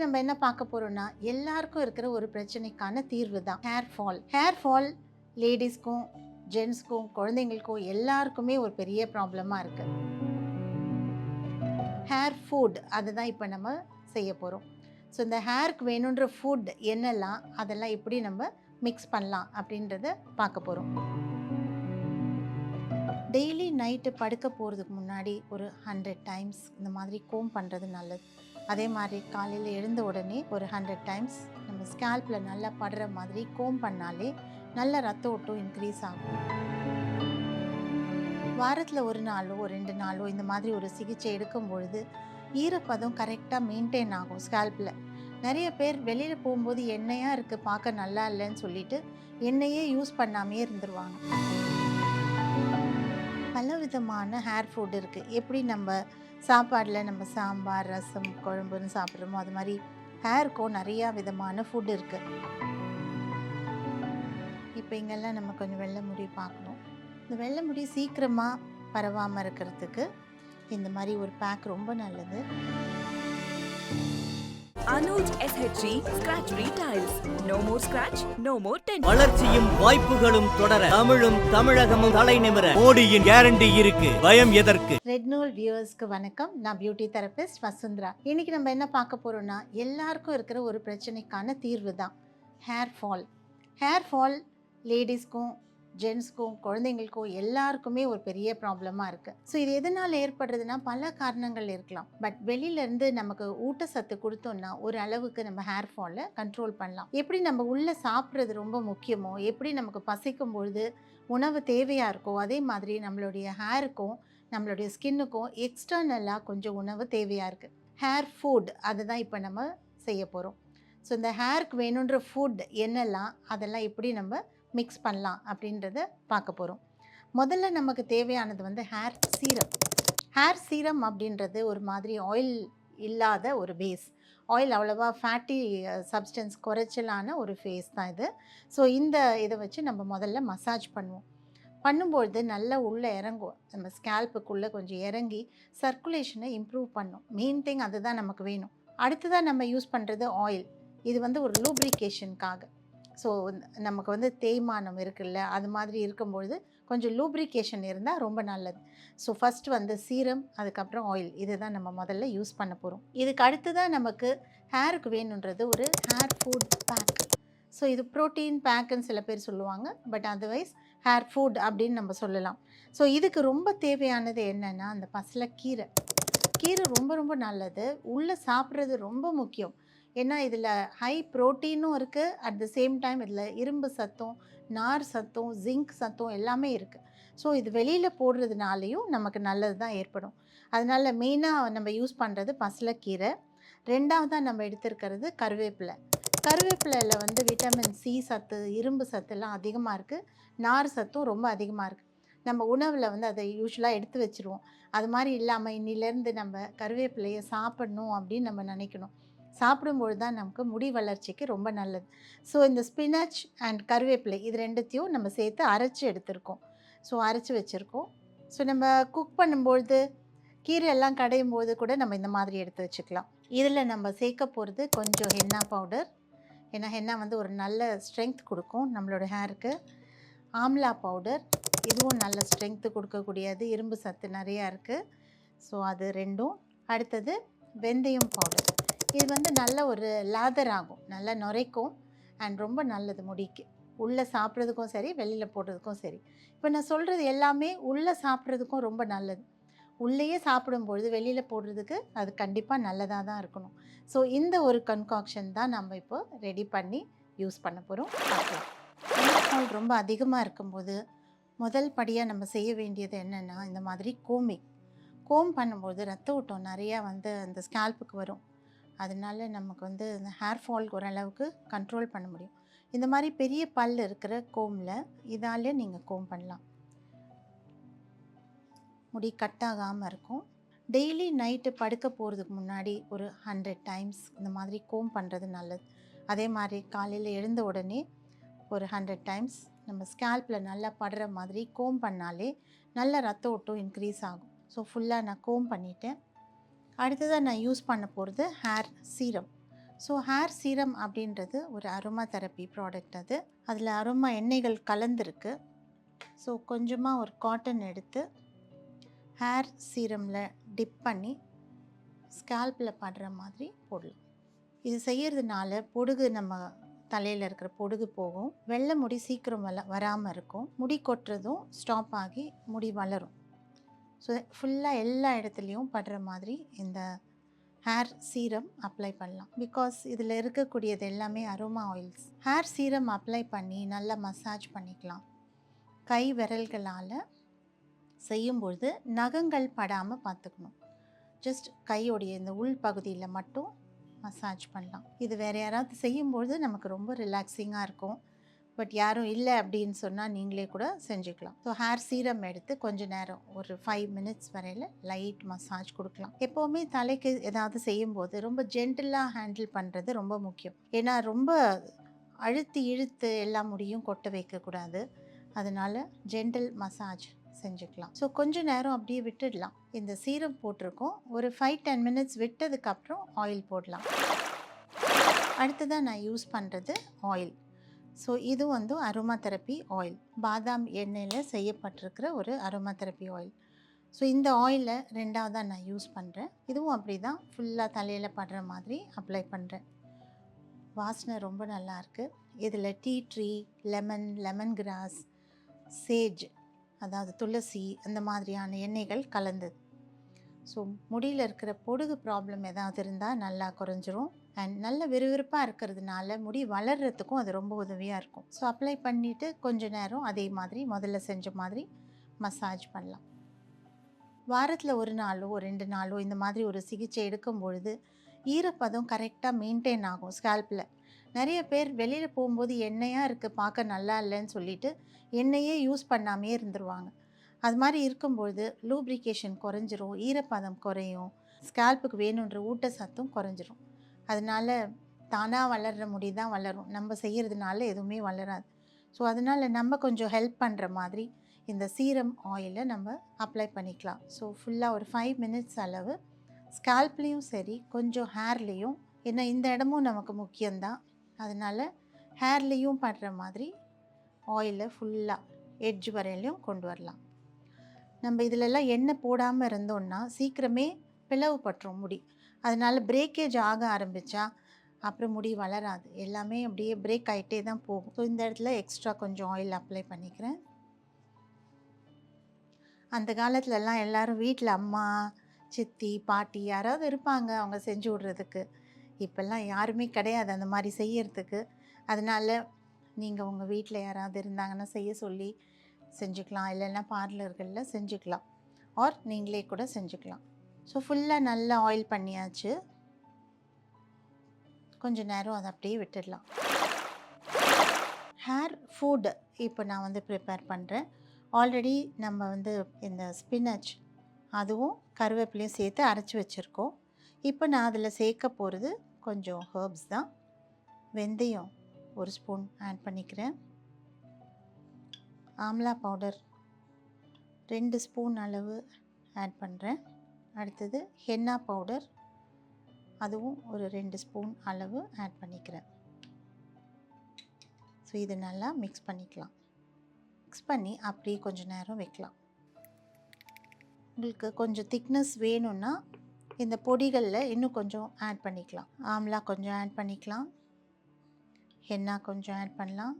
இன்னைக்கு நம்ம என்ன பார்க்க போறோம்னா எல்லாருக்கும் இருக்கிற ஒரு பிரச்சனைக்கான தீர்வு தான் ஹேர் ஃபால் ஹேர் ஃபால் லேடிஸ்க்கும் ஜென்ஸ்க்கும் குழந்தைங்களுக்கும் எல்லாருக்குமே ஒரு பெரிய ப்ராப்ளமாக இருக்கு. ஹேர் ஃபுட் அதுதான் இப்போ நம்ம செய்ய போகிறோம் ஸோ இந்த ஹேருக்கு வேணுன்ற ஃபுட் என்னெல்லாம் அதெல்லாம் எப்படி நம்ம மிக்ஸ் பண்ணலாம் அப்படின்றத பார்க்க போகிறோம் டெய்லி நைட்டு படுக்க போகிறதுக்கு முன்னாடி ஒரு ஹண்ட்ரட் டைம்ஸ் இந்த மாதிரி கோம் பண்ணுறது நல்லது. அதே மாதிரி காலையில் எழுந்த உடனே ஒரு ஹண்ட்ரட் டைம்ஸ் நம்ம ஸ்கேல்பில் நல்லா படுற மாதிரி கோம் பண்ணாலே நல்ல ரத்த ஓட்டம் இன்க்ரீஸ் ஆகும். வாரத்தில் ஒரு நாளோ ஒரு ரெண்டு நாளோ இந்த மாதிரி ஒரு சிகிச்சை எடுக்கும் பொழுது ஈரப்பதம் கரெக்டாக மெயின்டைன் ஆகும் ஸ்கேல்பில் நிறைய பேர் வெளியில் போகும்போது எண்ணெயாக இருக்குது பார்க்க நல்லா இல்லைன்னு சொல்லிட்டு எண்ணெயே யூஸ் பண்ணாமே இருந்துருவாங்க. விதமான ஹேர் ஃபுட் இருக்குது எப்படி நம்ம சாப்பாடில் நம்ம சாம்பார் ரசம் குழம்புன்னு சாப்பிட்றோமோ அது மாதிரி ஹேருக்கும் நிறையா விதமான ஃபுட் இருக்குது இப்போ இங்கெல்லாம் நம்ம கொஞ்சம் வெள்ளை முடி பார்க்கணும். இந்த வெள்ளை முடி சீக்கிரமாக பரவாமல் இருக்கிறதுக்கு இந்த மாதிரி ஒரு பேக் ரொம்ப நல்லது. Anuj SHG Scratch Free Tiles. No more scratch, no more tension. வளர்ச்சியும் வாய்ப்புகளும் தொடர தமிழும் தமிழகமும் தலைநிமிர மோடியின் கேரண்டி இருக்கு. பயம் எதற்கு? ரெட் நூல் வியூவர்ஸ்க்கு வணக்கம். நான் பியூட்டி தெரபிஸ்ட் வசுந்தரா. இன்னைக்கு நம்ம என்ன பார்க்க போறோம்னா எல்லாருக்கும் இருக்கிற ஒரு பிரச்சனைக்கான தீர்வு தான் ஹேர் ஃபால் ஹேர் ஃபால் லேடிஸ்க்கும் ஜென்ஸ்க்கும் குழந்தைங்களுக்கும் எல்லாருக்குமே ஒரு பெரிய ப்ராப்ளமாக இருக்குது ஸோ இது எதனால் ஏற்படுறதுன்னா பல காரணங்கள் இருக்கலாம். பட் வெளியிலேருந்து நமக்கு ஊட்டச்சத்து கொடுத்தோம்னா ஒரு அளவுக்கு நம்ம ஹேர் ஃபாலை கண்ட்ரோல் பண்ணலாம். எப்படி நம்ம உள்ளே சாப்பிட்றது ரொம்ப முக்கியமோ எப்படி நமக்கு பசிக்கும் பொழுது உணவு தேவையாக இருக்கோ அதே மாதிரி நம்மளுடைய ஹேருக்கும் நம்மளுடைய ஸ்கின்னுக்கும் எக்ஸ்டர்னலாக கொஞ்சம் உணவு தேவையாக இருக்குது ஹேர் ஃபுட் அதுதான் இப்போ நம்ம செய்ய போகிறோம் ஸோ இந்த ஹேருக்கு வேணுன்ற ஃபுட் என்னெல்லாம் அதெல்லாம் எப்படி நம்ம மிக்ஸ் பண்ணலாம் அப்படின்றத பார்க்க போகிறோம் முதல்ல நமக்கு தேவையானது வந்து ஹேர் சீரம் ஹேர் சீரம் அப்படின்றது ஒரு மாதிரி ஆயில் இல்லாத ஒரு பேஸ் ஆயில் அவ்வளோவா ஃபேட்டி சப்ஸ்டன்ஸ் குறைச்சலான ஒரு ஃபேஸ் தான் இது. ஸோ இந்த இதை வச்சு நம்ம முதல்ல மசாஜ் பண்ணுவோம். பண்ணும்பொழுது நல்லா உள்ளே இறங்கும். நம்ம ஸ்கேல்ப்புக்குள்ளே கொஞ்சம் இறங்கி சர்க்குலேஷனை இம்ப்ரூவ் பண்ணும். மெயின் திங் அதுதான் நமக்கு வேணும். அடுத்ததாக நம்ம யூஸ் பண்ணுறது ஆயில் இது வந்து ஒரு லூப்ரிகேஷனுக்காக ஸோ நமக்கு வந்து தேய்மானம் இருக்குல்ல அது மாதிரி இருக்கும்பொழுது கொஞ்சம் லூப்ரிகேஷன் இருந்தால் ரொம்ப நல்லது. ஸோ ஃபஸ்ட் வந்து சீரம் அதுக்கப்புறம் ஆயில் இது தான் நம்ம முதல்ல யூஸ் பண்ண போகிறோம் இதுக்கு அடுத்து தான் நமக்கு ஹேருக்கு வேணுன்றது ஒரு ஹேர் ஃபுட் பேக் ஸோ இது ப்ரோட்டீன் பேக்குன்னு சில பேர் சொல்லுவாங்க. பட் அதர்வைஸ் ஹேர் ஃபுட் அப்படின்னு நம்ம சொல்லலாம். ஸோ இதுக்கு ரொம்ப தேவையானது என்னென்னா அந்த பசலக்கீரை கீரை ரொம்ப ரொம்ப நல்லது. உள்ளே சாப்பிட்றது ரொம்ப முக்கியம். ஏன்னா இதில் ஹை ப்ரோட்டீனும் இருக்குது அட் த சேம் டைம் இதில் இரும்பு சத்தும் நார் சத்தும் ஜிங்க் சத்தும் எல்லாமே இருக்குது ஸோ இது வெளியில் போடுறதுனாலையும் நமக்கு நல்லது தான் ஏற்படும். அதனால் மெயினாக நம்ம யூஸ் பண்ணுறது பசலக்கீரை. ரெண்டாவதாக நம்ம எடுத்துருக்கிறது கருவேப்பிலை. கருவேப்பிலையில் வந்து விட்டமின் சி சத்து இரும்பு சத்துலாம் அதிகமாக இருக்குது நார் சத்தும் ரொம்ப அதிகமாக இருக்குது நம்ம உணவில் வந்து அதை யூஸ்வலாக எடுத்து வச்சுருவோம். அது மாதிரி இல்லாமல் இன்னிலேருந்து நம்ம கருவேப்பிலையை சாப்பிடணும் அப்படின்னு நம்ம நினைக்கணும். சாப்பிடும்பொழுது தான் நமக்கு முடி வளர்ச்சிக்கு ரொம்ப நல்லது. ஸோ இந்த ஸ்பினச் அண்ட் கருவேப்பிலை இது ரெண்டுத்தையும் நம்ம சேர்த்து அரைச்சி எடுத்திருக்கோம். ஸோ அரைச்சி வச்சுருக்கோம். ஸோ நம்ம குக் பண்ணும்பொழுது கீரை எல்லாம் கடையும் போது கூட நம்ம இந்த மாதிரி எடுத்து வச்சுக்கலாம். இதில் நம்ம சேர்க்க போகிறது கொஞ்சம் ஹென்னா பவுடர் ஏன்னா ஹென்னா வந்து ஒரு நல்ல ஸ்ட்ரென்த் கொடுக்கும் நம்மளோட ஹேருக்கு ஆம்லா பவுடர் இதுவும் நல்ல ஸ்ட்ரென்த்து கொடுக்கக்கூடியது. இரும்பு சத்து நிறையா இருக்குது ஸோ அது ரெண்டும். அடுத்தது வெந்தயம் பவுடர் இது வந்து நல்ல ஒரு லாதர் ஆகும். நல்லா நுரைக்கும் அண்ட் ரொம்ப நல்லது முடிக்கு. உள்ளே சாப்பிட்றதுக்கும் சரி வெளியில் போடுறதுக்கும் சரி. இப்போ நான் சொல்கிறது எல்லாமே உள்ளே சாப்பிட்றதுக்கும் ரொம்ப நல்லது. உள்ளேயே சாப்பிடும்பொழுது வெளியில் போடுறதுக்கு அது கண்டிப்பாக நல்லதாக தான் இருக்கணும். ஸோ இந்த ஒரு கன்காக்ஷன் தான் நம்ம இப்போ ரெடி பண்ணி யூஸ் பண்ண போகிறோம் பார்க்கலாம். ரொம்ப அதிகமாக இருக்கும்போது முதல் படியாக நம்ம செய்ய வேண்டியது என்னென்னா இந்த மாதிரி கோமிங் கோம் பண்ணும்போது ரத்த ஓட்டம் நிறையா வந்து அந்த ஸ்கேல்புக்கு வரும். அதனால நமக்கு வந்து இந்த ஹேர் ஃபால் ஓரளவுக்கு கண்ட்ரோல் பண்ண முடியும். இந்த மாதிரி பெரிய பல் இருக்கிற கோமில் இதாலே நீங்கள் கோம் பண்ணலாம். முடி கட் ஆகாமல் இருக்கும். டெய்லி நைட்டு படுக்க போகிறதுக்கு முன்னாடி ஒரு ஹண்ட்ரட் டைம்ஸ் இந்த மாதிரி கோம் பண்ணுறது நல்லது. அதே மாதிரி காலையில் எழுந்த உடனே ஒரு ஹண்ட்ரட் டைம்ஸ் நம்ம ஸ்கேல்பில் நல்லா படுற மாதிரி கோம் பண்ணாலே நல்ல ரத்த ஓட்டம் இன்க்ரீஸ் ஆகும். ஸோ ஃபுல்லாக நான் கோம் பண்ணிட்டேன். அடுத்ததாக நான் யூஸ் பண்ண போகிறது hair serum so hair serum அப்படின்றது ஒரு அருமா தெரப்பி ப்ராடக்ட் அது. அதில் அருமா எண்ணெய்கள் கலந்துருக்கு. ஸோ கொஞ்சமாக ஒரு காட்டன் எடுத்து ஹேர் சீரமில் டிப் பண்ணி ஸ்கேல்பில் படுற மாதிரி போடலாம். இது செய்கிறதுனால பொடுகு நம்ம தலையில் இருக்கிற பொடுகு போகும். வெள்ளை முடி சீக்கிரம் வல வராமல் இருக்கும். முடி கொட்டுறதும் ஸ்டாப் ஆகி முடி வளரும். ஸோ ஃபுல்லாக எல்லா இடத்துலையும் படுற மாதிரி இந்த ஹேர் சீரம் அப்ளை பண்ணலாம். பிகாஸ் இதில் இருக்கக்கூடியது எல்லாமே aroma oils hair serum apply பண்ணி நல்லா மசாஜ் பண்ணிக்கலாம். கை விரல்களால் செய்யும்பொழுது நகங்கள் படாமல் பார்த்துக்கணும். ஜஸ்ட் கையோடைய இந்த உள் பகுதியில் மட்டும் மசாஜ் பண்ணலாம். இது வேறு யாராவது செய்யும்பொழுது நமக்கு ரொம்ப ரிலாக்ஸிங்காக இருக்கும். பட் யாரும் இல்லை அப்படின்னு சொன்னால் நீங்களே கூட செஞ்சுக்கலாம். ஸோ ஹேர் சீரம் எடுத்து கொஞ்சம் நேரம் ஒரு ஃபைவ் மினிட்ஸ் வரையில் லைட் மசாஜ் கொடுக்கலாம். எப்போவுமே தலைக்கு ஏதாவது செய்யும்போது ரொம்ப ஜென்டிலாக ஹேண்டில் பண்ணுறது ரொம்ப முக்கியம். ஏன்னா ரொம்ப அழுத்தி இழுத்து எல்லா முடியும் கொட்ட வைக்கக்கூடாது அதனால் ஜென்டில் மசாஜ் செஞ்சுக்கலாம். ஸோ கொஞ்ச நேரம் அப்படியே விட்டுடலாம். இந்த சீரம் போட்டிருக்கோம். ஒரு ஃபைவ் டென் மினிட்ஸ் விட்டதுக்கப்புறம் ஆயில் போடலாம். அடுத்ததாக நான் யூஸ் பண்ணுறது ஆயில் ஸோ இது வந்து அரோமா தெரப்பி ஆயில் பாதாம் எண்ணெயில் செய்யப்பட்டிருக்கிற ஒரு அரோமா தெரப்பி ஆயில் ஸோ இந்த ஆயிலை ரெண்டாவதாக நான் யூஸ் பண்ணுறேன் இதுவும் அப்படி தான் ஃபுல்லாக தலையில் படுற மாதிரி அப்ளை பண்ணுறேன் வாசனை ரொம்ப நல்லாயிருக்கு இதில் tea tree lemon lemon grass sage அதாவது துளசி அந்த மாதிரியான எண்ணெய்கள் கலந்தது. ஸோ முடியில் இருக்கிற பொடுகு ப்ராப்ளம் ஏதாவது இருந்தால் நல்லா குறைஞ்சிரும். அண்ட் நல்ல விறுவிறுப்பாக இருக்கிறதுனால முடி வளர்கிறதுக்கும் அது ரொம்ப உதவியாக இருக்கும். ஸோ அப்ளை பண்ணிவிட்டு கொஞ்ச நேரம் அதே மாதிரி முதல்ல செஞ்ச மாதிரி மசாஜ் பண்ணலாம். வாரத்தில் ஒரு நாளோ ரெண்டு நாளோ இந்த மாதிரி ஒரு சிகிச்சை எடுக்கும் பொழுது ஈரப்பதம் கரெக்டாக மெயின்டைன் ஆகும் ஸ்கேல்பில் நிறைய பேர் வெளியில் போகும்போது எண்ணெயாக இருக்குது பார்க்க நல்லா இல்லைன்னு சொல்லிட்டு எண்ணெயே யூஸ் பண்ணாமே இருந்துருவாங்க. அது மாதிரி இருக்கும்பொழுது லூப்ரிகேஷன் குறைஞ்சிரும் ஈரப்பதம் குறையும் ஸ்கேல்புக்கு வேணுன்ற ஊட்டச்சத்தும் குறைஞ்சிரும். அதனால் தானாக வளர்கிற முடி தான் வளரும். நம்ம செய்கிறதுனால எதுவுமே வளராது. ஸோ அதனால் நம்ம கொஞ்சம் ஹெல்ப் பண்ணுற மாதிரி இந்த சீரம் ஆயிலை நம்ம அப்ளை பண்ணிக்கலாம். ஸோ ஃபுல்லாக ஒரு ஃபைவ் மினிட்ஸ் அளவு ஸ்கேல்ப்லேயும் சரி கொஞ்சம் ஹேர்லேயும் ஏன்னா இந்த இடமும் நமக்கு முக்கியம்தான் அதனால் ஹேர்லேயும் படுற மாதிரி ஆயிலை ஃபுல்லாக எட்ஜ் வரையிலையும் கொண்டு வரலாம். நம்ம இதிலெல்லாம் எண்ணெய் போடாமல் இருந்தோம்னா சீக்கிரமே பிளவுபட்டுரும் முடி. அதனால் பிரேக்கேஜ் ஆக ஆரம்பித்தா அப்புறம் முடி வளராது. எல்லாமே அப்படியே பிரேக் ஆகிட்டே தான் போகும். ஸோ இந்த இடத்துல எக்ஸ்ட்ரா கொஞ்சம் ஆயில் அப்ளை பண்ணிக்கிறேன். அந்த காலத்துலலாம் எல்லோரும் வீட்டில் அம்மா சித்தி பாட்டி யாராவது இருப்பாங்க அவங்க செஞ்சு விட்றதுக்கு. இப்போல்லாம் யாருமே கிடையாது அந்த மாதிரி செய்யறதுக்கு. அதனால் நீங்கள் உங்கள் வீட்டில் யாராவது இருந்தாங்கன்னா செய்ய சொல்லி செஞ்சுக்கலாம். இல்லைன்னா பார்லர்களில் செஞ்சுக்கலாம். ஆர் நீங்களே கூட செஞ்சுக்கலாம். ஸோ ஃபுல்லாக நல்லா ஆயில் பண்ணியாச்சு. கொஞ்சம் நேரம் அதை அப்படியே விட்டுடலாம். ஹேர் ஃபுட் இப்போ நான் வந்து ப்ரிப்பேர் பண்ணுறேன் ஆல்ரெடி நம்ம வந்து இந்த ஸ்பினச் அதுவும் கருவேப்பிலையும் சேர்த்து அரைச்சி வச்சுருக்கோம். இப்போ நான் அதில் சேர்க்க போகிறது கொஞ்சம் ஹர்ப்ஸ் தான். வெந்தயம் ஒரு ஸ்பூன் ஆட் பண்ணிக்கிறேன். ஆம்லா பவுடர். ரெண்டு ஸ்பூன் அளவு ஆட் பண்ணுறேன் அடுத்தது ஹென்னா பவுடர். அதுவும் ஒரு ரெண்டு ஸ்பூன் அளவு ஆட் பண்ணிக்கிறேன். ஸோ இது நல்லா மிக்ஸ் பண்ணிக்கலாம். மிக்ஸ் பண்ணி அப்படியே கொஞ்சம் நேரம் வைக்கலாம். உங்களுக்கு கொஞ்சம் திக்னஸ் வேணும்னா இந்த பொடிகளில் இன்னும் கொஞ்சம் ஆட் பண்ணிக்கலாம். ஆம்லா கொஞ்சம் ஆட் பண்ணிக்கலாம். ஹென்னா கொஞ்சம் ஆட் பண்ணலாம்.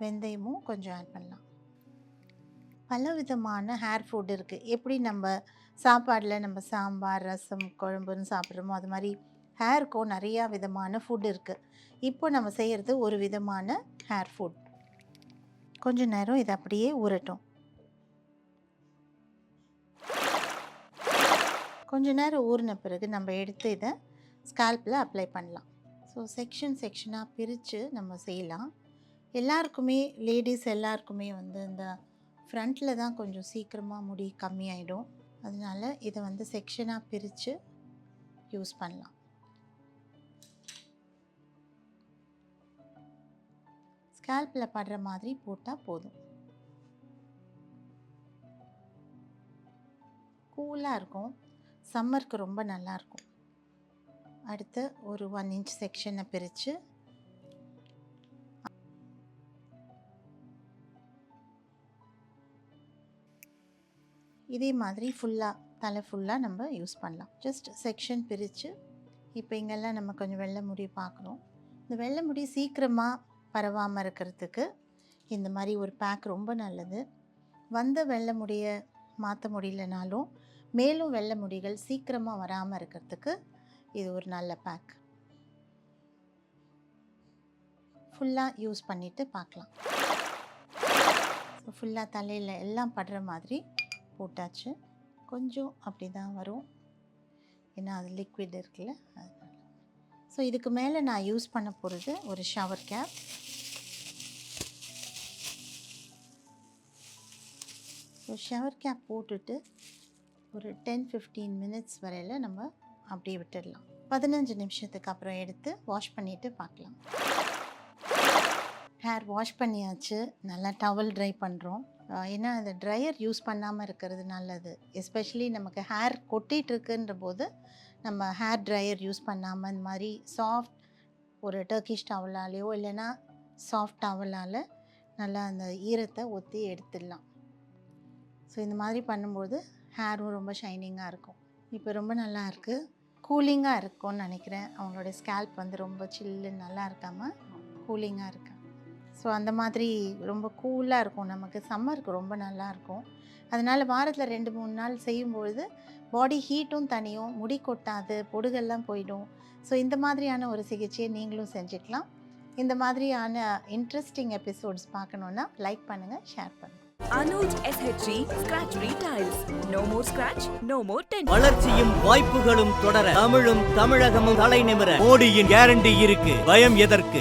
வெந்தயமும் கொஞ்சம் ஆட் பண்ணலாம். பல விதமான ஹேர் ஃபுட் இருக்குது எப்படி நம்ம சாப்பாடில் நம்ம சாம்பார் ரசம் குழம்புன்னு சாப்பிட்றோமோ அது மாதிரி ஹேருக்கும் நிறையா விதமான ஃபுட் இருக்குது இப்போ நம்ம செய்கிறது ஒரு விதமான ஹேர் ஃபுட் கொஞ்சம் நேரம் இது அப்படியே ஊறட்டும். கொஞ்ச நேரம் ஊறின பிறகு நம்ம எடுத்து இதை ஸ்கால்பில் அப்ளை பண்ணலாம். ஸோ செக்ஷன் செக்ஷனாக பிரித்து நம்ம செய்யலாம். எல்லாருக்குமே லேடிஸ் எல்லாருக்குமே வந்து இந்த ஃப்ரண்ட்டில் தான் கொஞ்சம் சீக்கிரமாக முடி கம்மியாயிடும். அதனால இதை வந்து செக்ஷனாக பிரித்து யூஸ் பண்ணலாம். ஸ்கேல்பில் படுற மாதிரி போட்டால் போதும். கூலாக இருக்கும். சம்மருக்கு ரொம்ப நல்லாயிருக்கும் அடுத்து ஒரு ஒன் இன்ச் செக்ஷனை பிரித்து இதே மாதிரி ஃபுல்லாக தலை ஃபுல்லாக நம்ம யூஸ் பண்ணலாம். ஜஸ்ட் செக்ஷன் பிரித்து இப்போ இங்கெல்லாம் நம்ம கொஞ்சம் வெள்ளை முடி பார்க்குறோம். இந்த வெள்ளை முடி சீக்கிரமாக பரவாமல் இருக்கிறதுக்கு இந்த மாதிரி ஒரு பேக் ரொம்ப நல்லது. வந்த வெள்ளை முடியை மாற்ற முடியலனாலும் மேலும் வெள்ளை முடிகள் சீக்கிரமாக வராமல் இருக்கிறதுக்கு இது ஒரு நல்ல பேக் ஃபுல்லாக யூஸ் பண்ணிவிட்டு பார்க்கலாம். ஃபுல்லாக தலையில் எல்லாம் படுற மாதிரி போட்டாச்சு. கொஞ்சம் அப்படி தான் வரும். ஏன்னா அது லிக்விட் இருக்குல்ல அதனால. ஸோ இதுக்கு மேலே நான் யூஸ் பண்ண போகிறது ஒரு shower cap so shower cap போட்டுட்டு ஒரு டென் ஃபிஃப்டீன் மினிட்ஸ் வரையில் நம்ம அப்படியே விட்டுடலாம். பதினஞ்சு நிமிஷத்துக்கு அப்புறம் எடுத்து வாஷ் பண்ணிவிட்டு பார்க்கலாம். ஹேர் வாஷ் பண்ணியாச்சு. நல்லா டவல் ட்ரை பண்ணுறோம் ஏன்னா அந்த ட்ரையர் யூஸ் பண்ணாமல் இருக்கிறது நல்லது. எஸ்பெஷலி நமக்கு ஹேர் கொட்டிகிட்ருக்குன்ற போது நம்ம ஹேர் ட்ரையர் யூஸ் பண்ணாமல் இந்த மாதிரி சாஃப்ட் ஒரு டர்க்கிஷ் டவலாலேயோ இல்லைன்னா சாஃப்ட் டவலால் நல்லா அந்த ஈரத்தை ஒத்தி எடுத்துடலாம். ஸோ இந்த மாதிரி பண்ணும்போது ஹேரும் ரொம்ப ஷைனிங்காக இருக்கும். இப்போ ரொம்ப நல்லா இருக்குது கூலிங்காக இருக்கும்னு நினைக்கிறேன். அவங்களோட ஸ்கேல்ப் வந்து ரொம்ப சில்லு நல்லா இருக்காமல் கூலிங்காக இருக்கு? ஸோ அந்த மாதிரி ரொம்ப கூலாக இருக்கும். நமக்கு சம்மருக்கு ரொம்ப நல்லா இருக்கும் அதனால் வாரத்தில் ரெண்டு மூணு நாள் செய்யும்பொழுது பாடி ஹீட்டும் தனியும் முடி கொட்டாது பொடுகெல்லாம் போயிடும். ஸோ இந்த மாதிரியான ஒரு சிகிச்சையை நீங்களும் செஞ்சுக்கலாம். இந்த மாதிரியான இன்ட்ரெஸ்டிங் எபிசோட்ஸ் பார்க்கணுன்னா லைக் பண்ணுங்கள் ஷேர் பண்ணுங்கள் SHG Scratch Free Tiles. No more scratch, no more tension. வளர்ச்சியும் வாய்ப்புகளும் தொடர தமிழும் தமிழகமும் தலை நிமிர. மோடியின் கேரண்டி இருக்கு. பயம் எதற்கு?